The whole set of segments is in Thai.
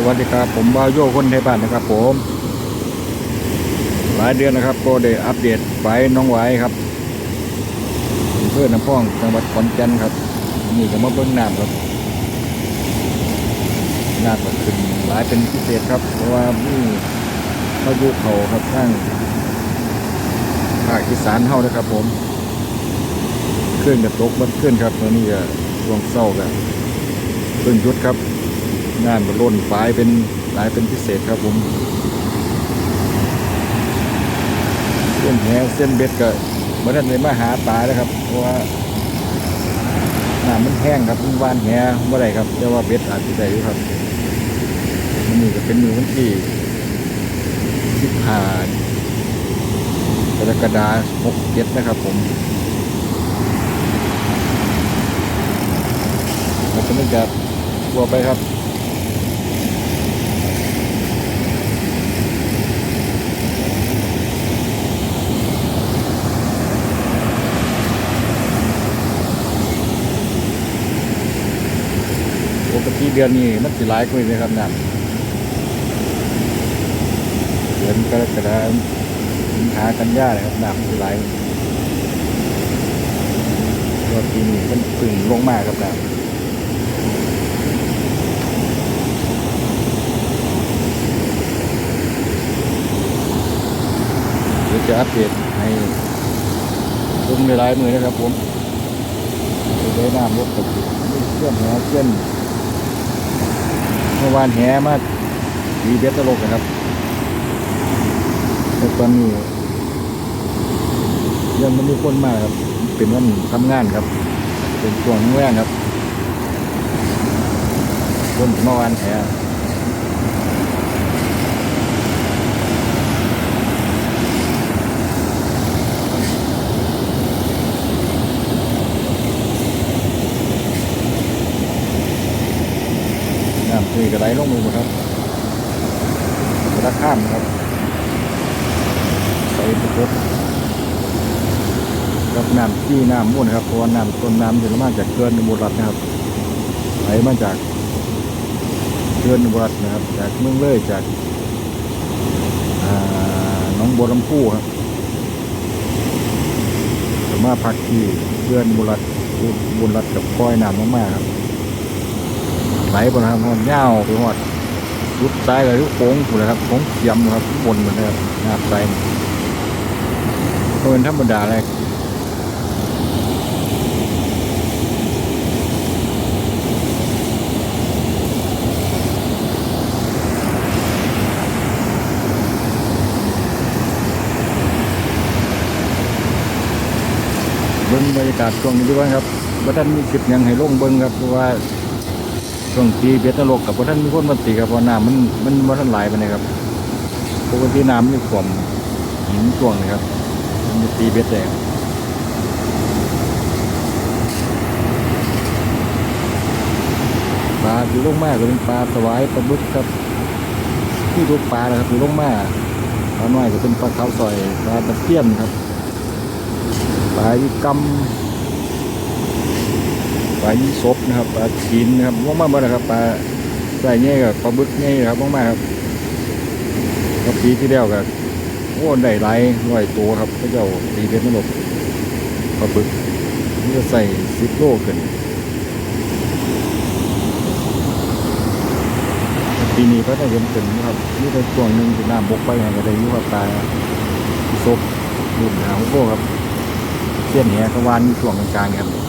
สวัสดีครับผมบาวโยคนไทยบ้านนะครับผม หลายเดือนนะครับก็ได้อัปเดตไฟน้องไหวครับเพื่อนน้ำพ่องจังหวัดขอนแก่นครับ นี่ก็มาเบิ้งน้ำครับน้ำก็ขึ้นหลายเป็นพิเศษครับ เพราะว่ามีพายุเขาครับข้างภาคอีสานเฮานะครับ ผมขึ้นกับตกมันขึ้นครับตอนนี้ก็ช่วงเศร้ากันเพิ่งยุดครับ งานมันล้นฝายเป็นหลายเป็นพิเศษครับผมเส้นแหเส้นเบ็ดก็เมื่อท่านเลยมาหาปลาแล้วครับเพราะว่าน้ำมันแห้งครับมันวานแหเมื่อไรครับแต่ว่าเบ็ดอาจจะได้อยู่ครับมันนี่ก็เป็นมือวันที่สิบห้ากรกฎาหกเจ็ดนะครับผมเราจะไม่จับตัวไปครับ เดือนนี้มันสิหลายกว่านี้ครับน้ำเดือนกรกฎาคมสิงหากันยาเลยครับน้ำสิหลายตัวปีนี้มันพึ่งลงมากครับน้ำเดี๋ยวจะอัปเดตให้ลงในรายมือนะครับผมจะได้น้ำลดตกเชื่อมแหเชื่อม มื่อวานแหมามีเบ็ดตลกนะครับแต่ตอนนี้ยังไม่มีคนมากครับ เป็นวันทำงานครับ เป็นช่วงแรกครับคนเมื่อวานแห น้ำคุยกับไหลงมือหมดครับกระข้ามครับไปประกบกับน้ำที่น้ำมุ่นครับเพราะว่าน้ำต้นน้ำจะมาจากเขื่อนอุรัตนะครับไหลมาจากเขื่อนอุรัตนะครับ จากเมืองเลยจากน้องบัวลำพูครับมาพักที่เขื่อนอุรัตน์อุรัตกับก้อยน้ำมากๆครับ ไหลบนครับมันเง่าวไปหมดรุดซ้ายเลยทุกโค้งหมดเลยครับโค้งเยี่ยมครับบนเหมือนเลยครับหน้าซ้ายก็เป็นธรรมดาเลยเบิ้งบรรยากาศช่วงนี้ด้วยครับว่าท่านมีคลิปยังให้ลงเบิ้งครับเพราะว่า ช่วงตีเบ็ดตลกกับพท่านมีคนมาตีครับเพราะน้ำมันมันมันท่านไหลไปนะครับปกติน้ำมีความหินช่วงนะครับมันมีตีเบ็ดแดงปลาอยู่ลงมากก็เป็นปลาสวายปลาบึกครับที่ทุกปลานะครับอยู่ลงมาปลาน้อยก็เป็นปลาขาวซอยปลาตะเพียนครับปลายี่กำ ลายี่สบนะครับปลาจีนนะครับมากมากเลยครับปลาใส่เงี้ยกับปลาบึกเงี้ยครับมากมากๆครับก็ปีที่แล้วกับโอ้ได้หลายร้อยตัวครับพระเจ้าตีเป็นนรกปลาบึกนี่จะใส่สิบโลขึ้นปีนี้ก็ได้เห็นขึ้นนะครับนี่เป็นช่วงหนึ่งที่น้ำบกไปแห่งกระไดอยุครับปลาซบรุ่นหางโก้ครับเส้นแหกวานมีช่วงกลางๆครับ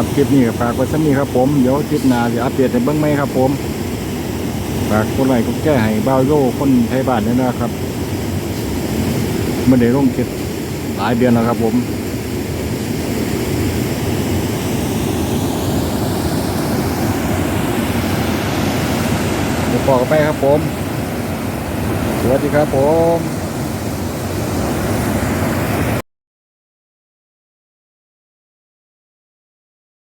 รับคลิปนี้ก็ฝากไว้สักนี้ครับผม เดี๋ยวคลิปหน้าจะอัปเดตให้เบิ้งไหมครับผม ฝากกดไลค์กดแก้ให้บ้าโยคนไทยบ้านด้วยนะครับไม่ได้ลงคลิปหลายเดือนแล้วครับผมเดี๋ยวปอกไปครับผม สวัสดีครับผม